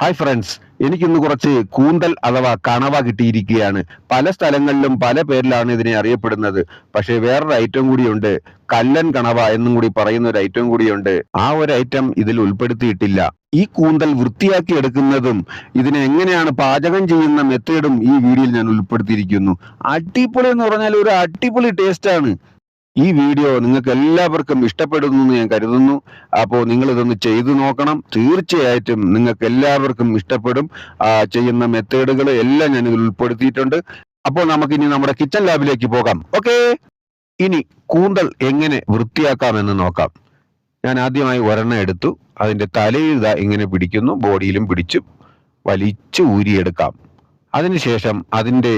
Hi friends എനിക്കിന്ന് കുറച്ച് കൂന്തൽ അഥവാ കണവ കിട്ടിയിരിക്കുകയാണ്. പല സ്ഥലങ്ങളിലും പല പേരിലാണ് ഇതിനെ അറിയപ്പെടുന്നത്. പക്ഷേ വേറൊരു ഐറ്റം കൂടിയുണ്ട്. കല്ലൻ കണവ എന്നും കൂടി പറയുന്ന ഒരു ഐറ്റം കൂടിയുണ്ട്. ആ ഒരു ഐറ്റം ഇതിൽ ഉൾപ്പെടുത്തിയിട്ടില്ല. ഈ കൂന്തൽ വൃത്തിയാക്കി എടുക്കുന്നതും ഇതിനെ എങ്ങനെയാണ് പാചകം ചെയ്യുന്ന മെത്തേഡും ഈ വീഡിയോയിൽ ഞാൻ ഉൾപ്പെടുത്തിയിരിക്കുന്നു. അടിപൊളി എന്ന് പറഞ്ഞാൽ ഒരു അടിപൊളി ടേസ്റ്റ് ആണ്. ഈ വീഡിയോ നിങ്ങൾക്ക് എല്ലാവർക്കും ഇഷ്ടപ്പെടുന്നു എന്ന് ഞാൻ കരുതുന്നു. അപ്പോൾ നിങ്ങൾ ഇതൊന്ന് ചെയ്തു നോക്കണം. തീർച്ചയായിട്ടും നിങ്ങൾക്ക് എല്ലാവർക്കും ഇഷ്ടപ്പെടും ചെയ്യുന്ന മെത്തേഡുകൾ എല്ലാം ഞാൻ ഇതിൽ ഉൾപ്പെടുത്തിയിട്ടുണ്ട്. അപ്പോൾ നമുക്കിനി നമ്മുടെ കിച്ചൺ ലാബിലേക്ക് പോകാം. ഓക്കെ? ഇനി കൂന്തൽ എങ്ങനെ വൃത്തിയാക്കാമെന്ന് നോക്കാം. ഞാൻ ആദ്യമായി ഒരെണ്ണം എടുത്തു. അതിന്റെ തലയിൽ ഇങ്ങനെ പിടിക്കുന്നു. ബോഡിയിലും പിടിച്ചു. വലിച്ചു ഊരിയെടുക്കാം. അതിനുശേഷം അതിന്റെ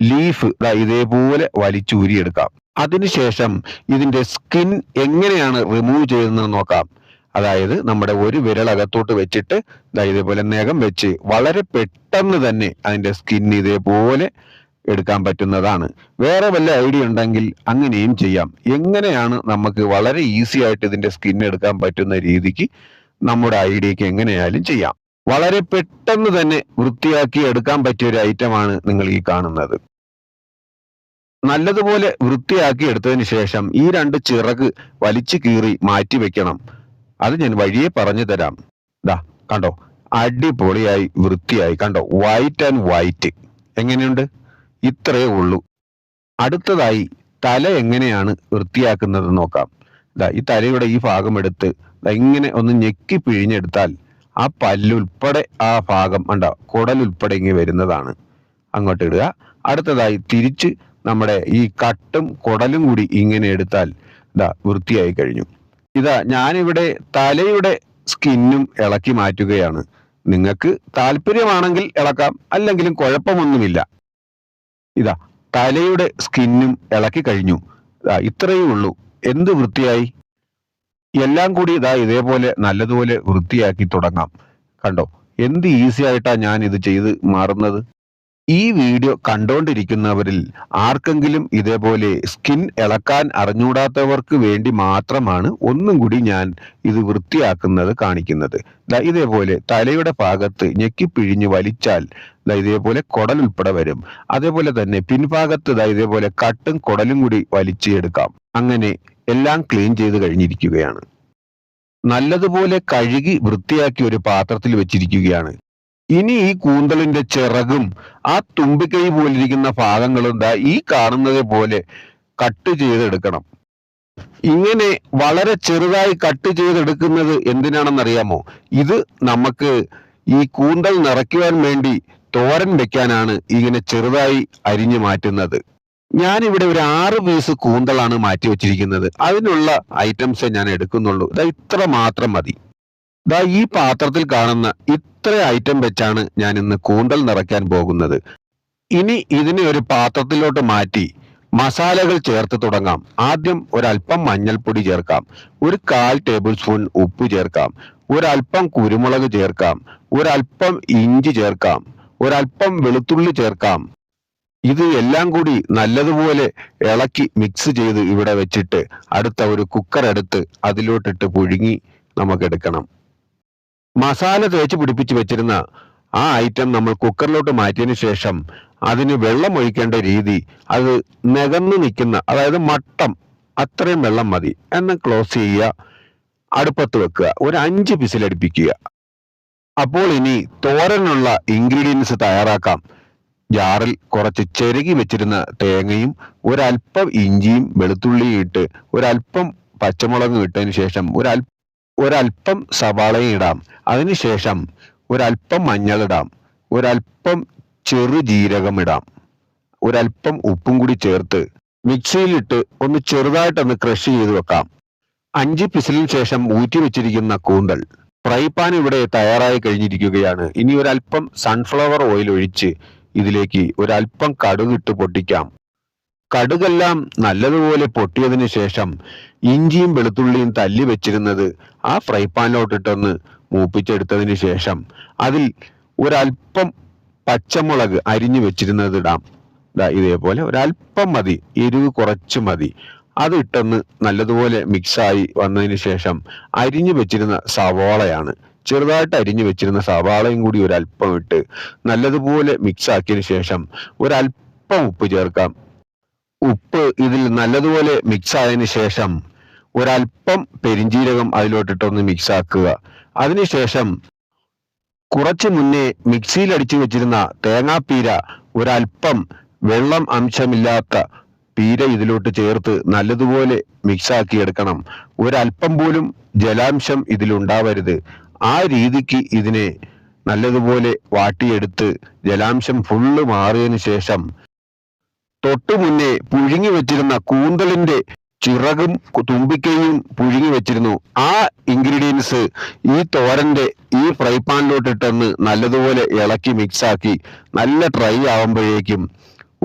ലീഫ് ഇതേപോലെ വലിച്ചു ഊരിയെടുക്കാം. അതിനുശേഷം ഇതിന്റെ സ്കിൻ എങ്ങനെയാണ് റിമൂവ് ചെയ്യുന്നത് നോക്കാം. അതായത് നമ്മുടെ ഒരു വിരളകത്തോട്ട് വെച്ചിട്ട് ഇതേപോലെ നഖം വെച്ച് വളരെ പെട്ടെന്ന് തന്നെ അതിന്റെ സ്കിൻ ഇതേപോലെ എടുക്കാൻ പറ്റുന്നതാണ്. വേറെ വല്ല ഐഡിയ ഉണ്ടെങ്കിൽ അങ്ങനെയും ചെയ്യാം. എങ്ങനെയാണ് നമുക്ക് വളരെ ഈസി ആയിട്ട് ഇതിന്റെ സ്കിൻ എടുക്കാൻ പറ്റുന്ന രീതിക്ക് നമ്മുടെ ഐഡിയക്ക് എങ്ങനെയായാലും ചെയ്യാം. വളരെ പെട്ടെന്ന് തന്നെ വൃത്തിയാക്കി എടുക്കാൻ പറ്റിയ ഒരു ഐറ്റമാണ് നിങ്ങൾ ഈ കാണുന്നത്. നല്ലതുപോലെ വൃത്തിയാക്കി എടുത്തതിന് ശേഷം ഈ രണ്ട് ചിറക് വലിച്ചു കീറി മാറ്റി വെക്കണം. അത് ഞാൻ വഴിയെ പറഞ്ഞു തരാം. ദാ കണ്ടോ? അടിപൊളിയായി വൃത്തിയായി. കണ്ടോ? വൈറ്റ് ആൻഡ് വൈറ്റ് എങ്ങനെയുണ്ട്? ഇത്രയേ ഉള്ളൂ. അടുത്തതായി തല എങ്ങനെയാണ് വൃത്തിയാക്കുന്നത് നോക്കാം. ദാ ഈ തലയുടെ ഈ ഭാഗം എടുത്ത് ഇങ്ങനെ ഒന്ന് ഞെക്കി പിഴിഞ്ഞെടുത്താൽ ആ പല്ലുൾപ്പെടെ ആ ഭാഗം ഉണ്ടോ കുടലുൾപ്പെടെ ഇങ്ങനെ വരുന്നതാണ്. അങ്ങോട്ട് ഇടുക. അടുത്തതായി തിരിച്ച് നമ്മുടെ ഈ കട്ടും കുടലും കൂടി ഇങ്ങനെ എടുത്താൽ ഇതാ വൃത്തിയായി കഴിഞ്ഞു. ഇതാ ഞാനിവിടെ തലയുടെ സ്കിന്നും ഇളക്കി മാറ്റുകയാണ്. നിങ്ങൾക്ക് താല്പര്യമാണെങ്കിൽ ഇളക്കാം അല്ലെങ്കിലും കുഴപ്പമൊന്നുമില്ല. ഇതാ തലയുടെ സ്കിന്നും ഇളക്കി കഴിഞ്ഞു. ഇതാ ഇത്രയേ ഉള്ളൂ. എന്ത് വൃത്തിയായി? എല്ലാം കൂടി ഇതാ ഇതേപോലെ നല്ലതുപോലെ വൃത്തിയാക്കി തുടങ്ങാം. കണ്ടോ? എന്ത് ഈസി ആയിട്ടാ ഞാൻ ഇത് ചെയ്ത് മാറുന്നത്? ഈ വീഡിയോ കണ്ടുകൊണ്ടിരിക്കുന്നവരിൽ ആർക്കെങ്കിലും ഇതേപോലെ സ്കിൻ ഇളക്കാൻ അറിഞ്ഞൂടാത്തവർക്ക് വേണ്ടി മാത്രമാണ് ഒന്നും കൂടി ഞാൻ ഇത് വൃത്തിയാക്കുന്നത് കാണിക്കുന്നത്. ഇതേപോലെ തലയുടെ ഭാഗത്ത് ഞെക്കിപ്പിഴിഞ്ഞ് വലിച്ചാൽ ഇതേപോലെ കുടൽ ഉൾപ്പെടെ വരും. അതേപോലെ തന്നെ പിൻഭാഗത്ത് ഇതേപോലെ കട്ടും കുടലും കൂടി വലിച്ചെടുക്കാം അങ്ങനെ എല്ലാം ക്ലീൻ ചെയ്ത് കഴിഞ്ഞിരിക്കുകയാണ്. നല്ലതുപോലെ കഴുകി വൃത്തിയാക്കി ഒരു പാത്രത്തിൽ വെച്ചിരിക്കുകയാണ്. ഇനി ഈ കൂന്തലിന്റെ ചിറകും ആ തുമ്പിക്കൈ പോലിരിക്കുന്ന ഭാഗങ്ങളും ദാ ഈ കാണുന്നത് പോലെ കട്ട് ചെയ്തെടുക്കണം. ഇങ്ങനെ വളരെ ചെറുതായി കട്ട് ചെയ്തെടുക്കുന്നത് എന്തിനാണെന്നറിയാമോ? ഇത് നമുക്ക് ഈ കൂന്തൽ നിറയ്ക്കുവാൻ വേണ്ടി തോരൻ വെക്കാനാണ് ഇങ്ങനെ ചെറുതായി അരിഞ്ഞു മാറ്റുന്നത്. ഞാനിവിടെ ഒരു ആറ് പീസ് കൂന്തളാണ് മാറ്റി വെച്ചിരിക്കുന്നത് അതിനുള്ള ഐറ്റംസ് ഞാൻ എടുക്കുന്നുള്ളൂ. ഇത് ഇത്ര മാത്രം മതി. ദാ ഈ പാത്രത്തിൽ കാണുന്ന ഇത്ര ഐറ്റം വെച്ചാണ് ഞാൻ ഇന്ന് കൂന്തൽ നിറയ്ക്കാൻ പോകുന്നത്. ഇനി ഇതിനെ ഒരു പാത്രത്തിലോട്ട് മാറ്റി മസാലകൾ ചേർത്ത് തുടങ്ങാം. ആദ്യം ഒരല്പം മഞ്ഞൾപ്പൊടി ചേർക്കാം. ഒരു കാൽ ടേബിൾ സ്പൂൺ ഉപ്പ് ചേർക്കാം. ഒരല്പം കുരുമുളക് ചേർക്കാം. ഒരല്പം ഇഞ്ചി ചേർക്കാം. ഒരല്പം വെളുത്തുള്ളി ചേർക്കാം. ഇത് എല്ലാം കൂടി നല്ലതുപോലെ ഇളക്കി മിക്സ് ചെയ്ത് ഇവിടെ വെച്ചിട്ട് അടുത്ത ഒരു കുക്കർ എടുത്ത് അതിലോട്ടിട്ട് പുഴുങ്ങി നമുക്ക് എടുക്കണം. മസാല തേച്ച് പിടിപ്പിച്ച് വെച്ചിരുന്ന ആ ഐറ്റം നമ്മൾ കുക്കറിലോട്ട് മാറ്റിയതിനു ശേഷം അതിന് വെള്ളം ഒഴിക്കേണ്ട രീതി അത് നികന്നു നിൽക്കുന്ന അതായത് മട്ടം അത്രയും വെള്ളം മതി എന്ന് ക്ലോസ് ചെയ്യുക അടുപ്പത്ത് വെക്കുക ഒരു അഞ്ച് പിസിലടിപ്പിക്കുക അപ്പോൾ ഇനി തോരനുള്ള ഇൻഗ്രീഡിയൻസ് തയ്യാറാക്കാം. ജാറിൽ കുറച്ച് ചെരുകി വെച്ചിരുന്ന തേങ്ങയും ഒരല്പം ഇഞ്ചിയും വെളുത്തുള്ളിയും ഇട്ട് ഒരല്പം പച്ചമുളകും ഇട്ടതിന് ശേഷം ഒരൽ ഒരല്പം സവാളയും ഇടാം. അതിനുശേഷം ഒരല്പം മഞ്ഞളിടാം ഒരല്പം ചെറു ജീരകം ഇടാം. ഒരല്പം ഉപ്പും കൂടി ചേർത്ത് മിക്സിയിലിട്ട് ഒന്ന് ചെറുതായിട്ടൊന്ന് ക്രഷ് ചെയ്ത് വെക്കാം. അഞ്ച് പിസിലിന് ശേഷം ഊറ്റി വെച്ചിരിക്കുന്ന കൂന്തൽ ഫ്രൈ പാൻ ഇവിടെ തയ്യാറായി കഴിഞ്ഞിരിക്കുകയാണ്. ഇനി ഒരല്പം സൺഫ്ലവർ ഓയിൽ ഒഴിച്ച് ഇതിലേക്ക് ഒരല്പം കടുകിട്ട് പൊട്ടിക്കാം. കടുകെല്ലാം നല്ലതുപോലെ പൊട്ടിയതിനു ശേഷം ഇഞ്ചിയും വെളുത്തുള്ളിയും തല്ലി വെച്ചിരുന്നത് ആ ഫ്രൈ പാനിലോട്ടിട്ടൊന്ന് മൂപ്പിച്ചെടുത്തതിന് ശേഷം അതിൽ ഒരല്പം പച്ചമുളക് അരിഞ്ഞു വെച്ചിരുന്നത് ഇടാം. ഇതേപോലെ ഒരല്പം മതി എരിവ് കുറച്ച് മതി. അത് ഇട്ടൊന്ന് നല്ലതുപോലെ മിക്സായി വന്നതിന് ശേഷം അരിഞ്ഞു വെച്ചിരുന്ന സവാളയാണ് ചെറുതായിട്ട് അരിഞ്ഞു വെച്ചിരുന്ന സവാളയും കൂടി ഒരല്പം ഇട്ട് നല്ലതുപോലെ മിക്സ് ആക്കിയതിന് ശേഷം ഒരല്പം ഉപ്പ് ചേർക്കാം. ഉപ്പ് ഇതിൽ നല്ലതുപോലെ മിക്സ് ആയതിനു ശേഷം ഒരല്പം പെരിഞ്ജീരകം അതിലോട്ടിട്ടൊന്ന് മിക്സ് ആക്കുക. അതിനുശേഷം കുറച്ച് മുന്നേ മിക്സിയിൽ അടിച്ചു വെച്ചിരുന്ന തേങ്ങാപ്പീര ഒരല്പം വെള്ളം അംശമില്ലാത്ത പീര ഇതിലോട്ട് ചേർത്ത് നല്ലതുപോലെ മിക്സ് ആക്കി എടുക്കണം. ഒരല്പം പോലും ജലാംശം ഇതിലുണ്ടാവരുത്. ആ രീതിക്ക് ഇതിനെ നല്ലതുപോലെ വാട്ടിയെടുത്ത് ജലാംശം ഫുള്ള് മാറിയതിനു ശേഷം തൊട്ടു മുന്നേ പുഴുങ്ങി വെച്ചിരുന്ന കൂന്തലിന്റെ ചിറകും തുമ്പിക്കയും പുഴുങ്ങി വെച്ചിരുന്നു. ആ ഇൻഗ്രീഡിയൻസ് ഈ തോരന്റെ ഈ ഫ്രൈ പാനിലോട്ടിട്ടെന്ന് നല്ലതുപോലെ ഇളക്കി മിക്സാക്കി നല്ല ഡ്രൈ ആവുമ്പോഴേക്കും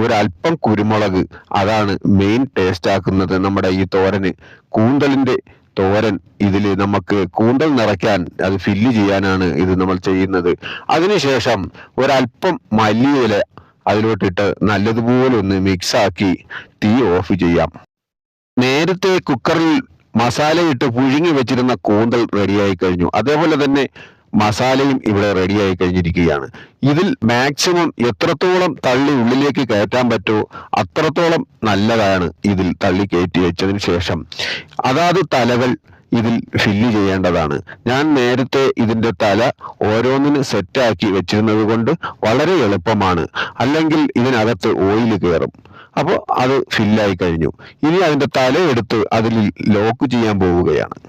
ഒരല്പം കുരുമുളക് അതാണ് മെയിൻ ടേസ്റ്റ് ആക്കുന്നത് നമ്മുടെ ഈ തോരന്. കൂന്തലിന്റെ തോരൻ ഇതിൽ നമുക്ക് കൂന്തൽ നിറയ്ക്കാൻ അത് ഫില്ല് ചെയ്യാനാണ് ഇത് നമ്മൾ ചെയ്യുന്നത്. അതിനുശേഷം ഒരല്പം മല്ലിയില അതിലോട്ടിട്ട് നല്ലതുപോലെ ഒന്ന് മിക്സാക്കി തീ ഓഫ് ചെയ്യാം. നേരത്തെ കുക്കറിൽ മസാലയിട്ട് പുഴുങ്ങി വെച്ചിരുന്ന കൂന്തൽ റെഡിയായി കഴിഞ്ഞു. അതേപോലെ തന്നെ മസാലയും ഇവിടെ റെഡിയായി കഴിഞ്ഞിരിക്കുകയാണ്. ഇതിൽ മാക്സിമം എത്രത്തോളം തള്ളി ഉള്ളിലേക്ക് കയറ്റാൻ പറ്റുമോ അത്രത്തോളം നല്ലതാണ് ഇതിൽ തള്ളി കയറ്റി വെച്ചതിന് ശേഷം. അതാത് തലകൾ ഇതിൽ ഫില്ല് ചെയ്യേണ്ടതാണ്. ഞാൻ നേരത്തെ ഇതിന്റെ തല ഓരോന്നിന് സെറ്റാക്കി വെച്ചിരുന്നത് കൊണ്ട് വളരെ എളുപ്പമാണ്. അല്ലെങ്കിൽ ഇതിനകത്ത് ഓയിൽ കയറും അപ്പോൾ അത് ഫില്ലായി കഴിഞ്ഞു. ഇനി അതിന്റെ തലയെടുത്ത് അതിൽ ലോക്ക് ചെയ്യാൻ പോവുകയാണ്.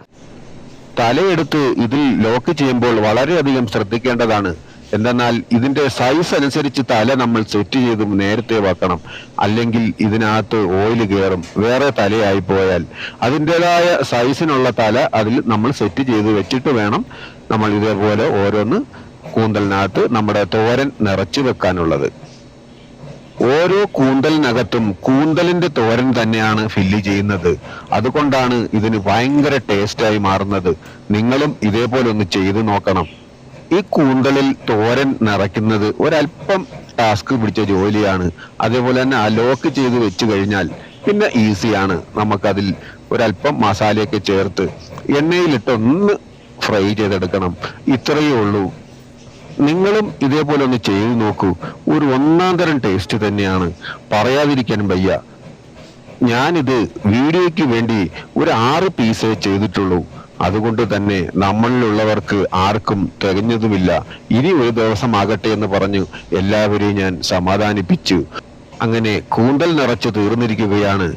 തലയെടുത്ത് ഇതിൽ ലോക്ക് ചെയ്യുമ്പോൾ വളരെയധികം ശ്രദ്ധിക്കേണ്ടതാണ്. എന്തെന്നാൽ ഇതിന്റെ സൈസ് അനുസരിച്ച് തല നമ്മൾ സെറ്റ് ചെയ്ത് നേരത്തെ വെക്കണം. അല്ലെങ്കിൽ ഇതിനകത്ത് ഓയിൽ കയറും വേറെ തലയായി പോയാൽ. അതിന്റെതായ സൈസിനുള്ള തല അതിൽ നമ്മൾ സെറ്റ് ചെയ്ത് വെച്ചിട്ട് വേണം നമ്മൾ ഇതേപോലെ ഓരോന്ന് കൂന്തലിനകത്ത് നമ്മുടെ തോരൻ നിറച്ചു വെക്കാനുള്ളത്. ഓരോ കൂന്തലിനകത്തും കൂന്തലിന്റെ തോരൻ തന്നെയാണ് ഫില്ല് ചെയ്യുന്നത്. അതുകൊണ്ടാണ് ഇതിന് ഭയങ്കര ടേസ്റ്റായി മാറുന്നത്. നിങ്ങളും ഇതേപോലെ ഒന്ന് ചെയ്തു നോക്കണം. ഈ കൂന്തലിൽ തോരൻ നിറയ്ക്കുന്നത് ഒരല്പം ടാസ്ക് പിടിച്ച ജോലിയാണ്. അതേപോലെ തന്നെ അലോക്ക് ലോക്ക് ചെയ്ത് വെച്ച് കഴിഞ്ഞാൽ പിന്നെ ഈസിയാണ്. നമുക്കതിൽ ഒരല്പം മസാലയൊക്കെ ചേർത്ത് എണ്ണയിലിട്ട് ഒന്ന് ഫ്രൈ ചെയ്തെടുക്കണം. ഇത്രയേ ഉള്ളൂ. നിങ്ങളും ഇതേപോലെ ഒന്ന് ചെയ്തു നോക്കൂ. ഒരു ഒന്നാം തരം ടേസ്റ്റ് തന്നെയാണ്. പറയാതിരിക്കാൻ വയ്യ. ഞാനിത് വീഡിയോയ്ക്ക് വേണ്ടി ഒരു ആറ് പീസേ ചെയ്തിട്ടുള്ളൂ. അതുകൊണ്ട് തന്നെ നമ്മളിലുള്ളവർക്ക് ആർക്കും തികഞ്ഞതുമില്ല. ഇനി ഒരു ദിവസം ആകട്ടെ എന്ന് പറഞ്ഞു എല്ലാവരെയും ഞാൻ സമാധാനിപ്പിച്ചു. അങ്ങനെ കൂന്തൽ നിറച്ച് തീർന്നിരിക്കുകയാണ്.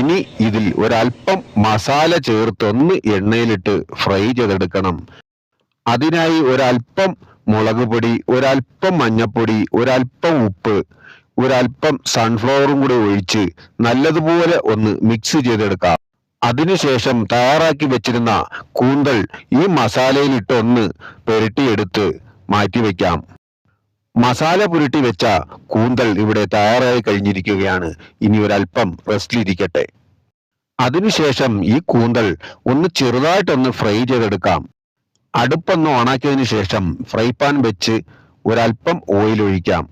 ഇനി ഇതിൽ ഒരൽപ്പം മസാല ചേർത്തൊന്ന് എണ്ണയിലിട്ട് ഫ്രൈ ചെയ്തെടുക്കണം. അതിനായി ഒരൽപ്പം മുളക് പൊടി ഒരൽപ്പം മഞ്ഞപ്പൊടി ഒരൽപ്പം ഉപ്പ് ഒരൽപ്പം സൺഫ്ലവറും കൂടെ ഒഴിച്ച് നല്ലതുപോലെ ഒന്ന് മിക്സ് ചെയ്തെടുക്കാം. അതിനുശേഷം തയ്യാറാക്കി വെച്ചിരുന്ന കൂന്തൽ ഈ മസാലയിലിട്ടൊന്ന് പുരട്ടിയെടുത്ത് മാറ്റിവെക്കാം. മസാല പുരട്ടി വെച്ച കൂന്തൽ ഇവിടെ തയ്യാറായി കഴിഞ്ഞിരിക്കുകയാണ്. ഇനി ഒരല്പം റെസ്റ്റിലിരിക്കട്ടെ. അതിനുശേഷം ഈ കൂന്തൽ ഒന്ന് ചെറുതായിട്ടൊന്ന് ഫ്രൈ ചെയ്തെടുക്കാം. അടുപ്പൊന്ന് ഓണാക്കിയതിനു ശേഷം ഫ്രൈ പാൻ വെച്ച് ഒരല്പം ഓയിൽ ഒഴിക്കാം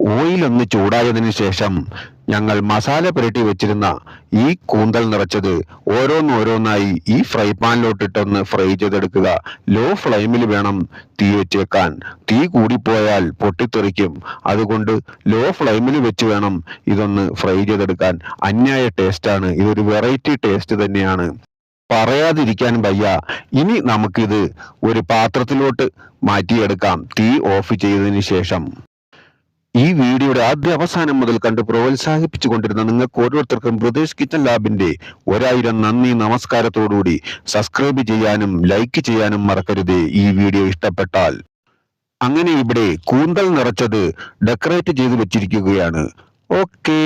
ഓയിൽ ഒന്ന് ചൂടായതിനു ശേഷം ഞങ്ങൾ മസാല പുരട്ടി വെച്ചിരുന്ന ഈ കൂന്തൽ നിറച്ചത് ഓരോന്നോരോന്നായി ഈ ഫ്രൈ പാനിലോട്ടിട്ടൊന്ന് ഫ്രൈ ചെയ്തെടുക്കുക. ലോ ഫ്ലെയിമിൽ വേണം തീ വെച്ചേക്കാൻ തീ കൂടിപ്പോയാൽ പൊട്ടിത്തെറിക്കും. അതുകൊണ്ട് ലോ ഫ്ലെയിമിൽ വെച്ച് വേണം ഇതൊന്ന് ഫ്രൈ ചെയ്തെടുക്കാൻ. അന്യായ ടേസ്റ്റാണ് ഇതൊരു വെറൈറ്റി ടേസ്റ്റ് തന്നെയാണ്. പറയാതിരിക്കാൻ വയ്യ. ഇനി നമുക്കിത് ഒരു പാത്രത്തിലോട്ട് മാറ്റിയെടുക്കാം. തീ ഓഫ് ചെയ്തതിന് ശേഷം. ഈ വീഡിയോയുടെ ആദ്യ അവസാനം മുതൽ കണ്ട് പ്രോത്സാഹിപ്പിച്ചു കൊണ്ടിരുന്ന നിങ്ങൾക്ക് ഓരോരുത്തർക്കും പ്രദേശ് കിച്ചൻ ലാബിന്റെ ഒരായിരം നന്ദി നമസ്കാരത്തോടുകൂടി സബ്സ്ക്രൈബ് ചെയ്യാനും ലൈക്ക് ചെയ്യാനും മറക്കരുത് ഈ വീഡിയോ ഇഷ്ടപ്പെട്ടാൽ. അങ്ങനെ ഇവിടെ കൂന്തൽ നിറച്ചത് ഡെക്കറേറ്റ് ചെയ്ത് വെച്ചിരിക്കുകയാണ്. ഓക്കേ.